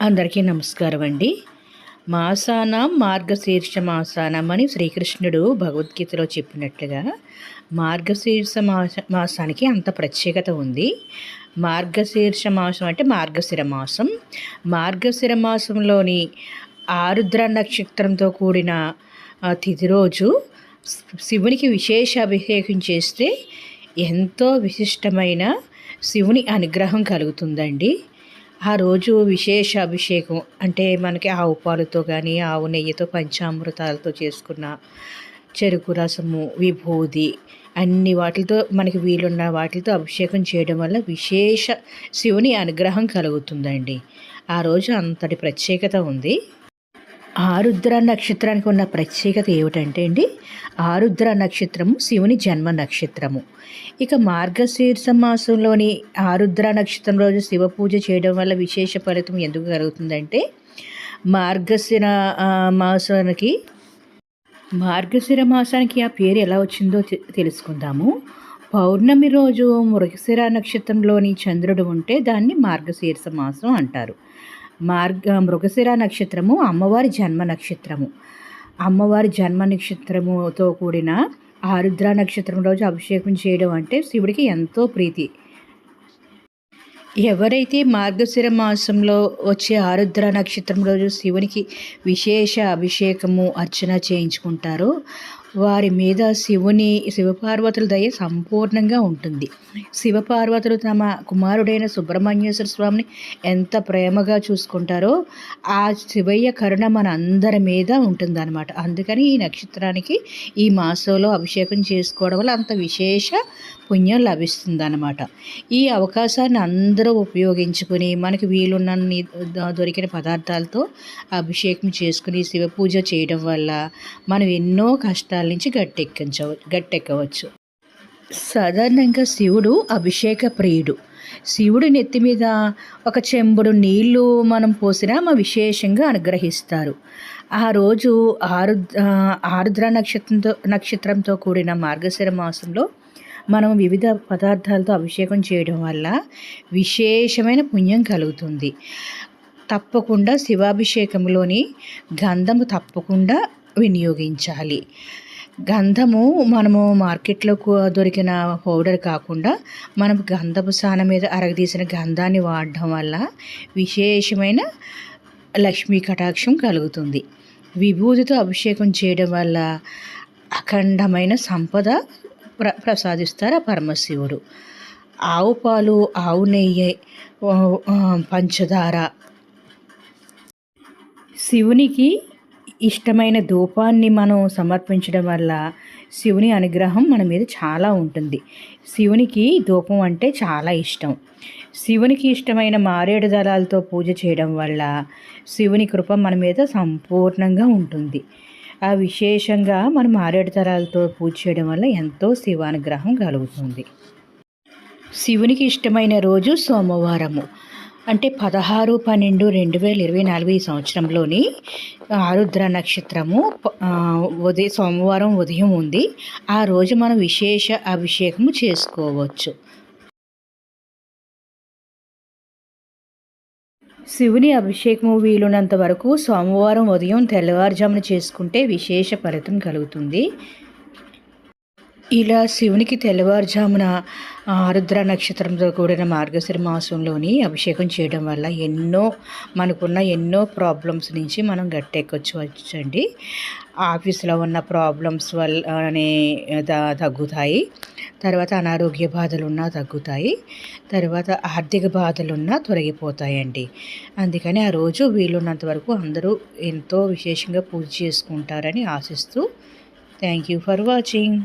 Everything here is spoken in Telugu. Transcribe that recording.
అందరికీ నమస్కారం అండి. మాసానం మార్గశీర్ష మాసానం అని శ్రీకృష్ణుడు భగవద్గీతలో చెప్పినట్లుగా మార్గశీర్ష మాస మాసానికి అంత ప్రత్యేకత ఉంది. మార్గశీర్ష మాసం అంటే మార్గశిర మాసం మార్గశిర మాసంలోని ఆరుద్ర నక్షత్రంతో కూడిన తిథి రోజు శివునికి విశేష అభిషేకం చేస్తే ఎంతో విశిష్టమైన శివుని అనుగ్రహం కలుగుతుందండి. ఆ రోజు విశేష అభిషేకం. అంటే మనకి ఆవు పాలతో కానీ ఆవు నెయ్యితో పంచామృతాలతో చేసుకున్న చెరుకు రసము విభూది అన్ని వాటితో మనకి వీలున్న వాటితో అభిషేకం చేయడం వల్ల విశేష శివుని అనుగ్రహం కలుగుతుందండి. ఆ రోజు అంతటి ప్రత్యేకత ఉంది. ఆరుద్ర నక్షత్రానికి ఉన్న ప్రత్యేకత ఏమిటంటే అండి ఆరుద్ర నక్షత్రము శివుని జన్మ నక్షత్రము. ఇక మార్గశీర్ష మాసంలోని ఆరుద్ర నక్షత్రం రోజు శివ పూజ చేయడం వల్ల విశేష ఫలితం ఎందుకు కలుగుతుందంటే మార్గశిర మాసానికి మార్గశిర మాసానికి ఆ పేరు ఎలా వచ్చిందో తెలుసుకుందాము. పౌర్ణమి రోజు మృగశిర నక్షత్రంలోని చంద్రుడు ఉంటే దాన్ని మార్గశీర్ష మాసం అంటారు. మార్గ మృగశిర నక్షత్రము అమ్మవారి జన్మ నక్షత్రము. అమ్మవారి జన్మ నక్షత్రముతో కూడిన ఆరుద్ర నక్షత్రం రోజు అభిషేకం చేయడం అంటే శివుడికి ఎంతో ప్రీతి. ఎవరైతే మార్గశిర మాసంలో వచ్చే ఆరుద్ర నక్షత్రం రోజు శివునికి విశేష అభిషేకము అర్చన చేయించుకుంటారో వారి మీద శివుని శివపార్వతుల దయ సంపూర్ణంగా ఉంటుంది. శివపార్వతులు తమ కుమారుడైన సుబ్రహ్మణ్యేశ్వర స్వామిని ఎంత ప్రేమగా చూసుకుంటారో ఆ శివయ్య కరుణ మన అందరి మీద ఉంటుందన్నమాట. అందుకని ఈ నక్షత్రానికి ఈ మాసంలో అభిషేకం చేసుకోవడం వల్ల అంత విశేష పుణ్యం లభిస్తుందన్నమాట. ఈ అవకాశాన్ని అందరూ ఉపయోగించుకుని మనకి వీలున్న దొరికిన పదార్థాలతో అభిషేకం చేసుకుని శివ పూజ చేయడం వల్ల మనం ఎన్నో కష్టాలు నుంచి గట్టెక్కించవ గట్టెక్కవచ్చు. సాధారణంగా శివుడు అభిషేక ప్రియుడు. శివుడి నెత్తి మీద ఒక చెంబుడు నీళ్ళు మనం పోసినా మా విశేషంగా అనుగ్రహిస్తారు. ఆ రోజు ఆరు ఆరుద్ర నక్షత్రంతో నక్షత్రంతో కూడిన మార్గశిర మాసంలో మనం వివిధ పదార్థాలతో అభిషేకం చేయడం వల్ల విశేషమైన పుణ్యం కలుగుతుంది. తప్పకుండా శివాభిషేకంలోని గంధము తప్పకుండా వినియోగించాలి. గంధము మనము మార్కెట్లో దొరికిన పౌడర్ కాకుండా మనం గంధపు సాన మీద అరగదీసిన గంధాన్ని వాడడం వల్ల విశేషమైన లక్ష్మీ కటాక్షం కలుగుతుంది. విభూతితో అభిషేకం చేయడం వల్ల అఖండమైన సంపద ప్ర ప్రసాదిస్తారు ఆ పరమశివుడు. ఆవు పాలు ఆవు నెయ్యి పంచదార. శివునికి ఇష్టమైన ధూపాన్ని మనం సమర్పించడం వల్ల శివుని అనుగ్రహం మన మీద చాలా ఉంటుంది. శివునికి ధూపం అంటే చాలా ఇష్టం. శివునికి ఇష్టమైన మారేడు దళాలతో పూజ చేయడం వల్ల శివుని కృప మన మీద సంపూర్ణంగా ఉంటుంది. ఆ విశేషంగా మనం మారేడు దళాలతో పూజ చేయడం వల్ల ఎంతో శివానుగ్రహం కలుగుతుంది. శివునికి ఇష్టమైన రోజు సోమవారము. అంటే పదహారు పన్నెండు రెండు వేల ఇరవై నాలుగు ఈ సంవత్సరంలోని ఆరుద్ర నక్షత్రము ఉదయం సోమవారం ఉదయం ఉంది. ఆ రోజు మనం విశేష అభిషేకము చేసుకోవచ్చు. శివుని అభిషేకము వీలున్నంత వరకు సోమవారం ఉదయం తెల్లవారుజామున చేసుకుంటే విశేష ఫలితం కలుగుతుంది. ఇలా శివునికి తెల్లవారుజామున ఆరుద్ర నక్షత్రంతో కూడిన మార్గశిర మాసంలోని అభిషేకం చేయడం వల్ల ఎన్నో మనకున్న ఎన్నో ప్రాబ్లమ్స్ నుంచి మనం గట్టెక్కొచ్చు వచ్చండి. ఆఫీస్లో ఉన్న ప్రాబ్లమ్స్ వల్లనే తగ్గుతాయి. తర్వాత అనారోగ్య బాధలున్నా తగ్గుతాయి. తర్వాత ఆర్థిక బాధలున్నా తొలగిపోతాయండి. అందుకని ఆ రోజు వీలున్నంత వరకు అందరూ ఎంతో విశేషంగా పూజ చేసుకుంటారని ఆశిస్తూ థ్యాంక్ యూ ఫర్ వాచింగ్.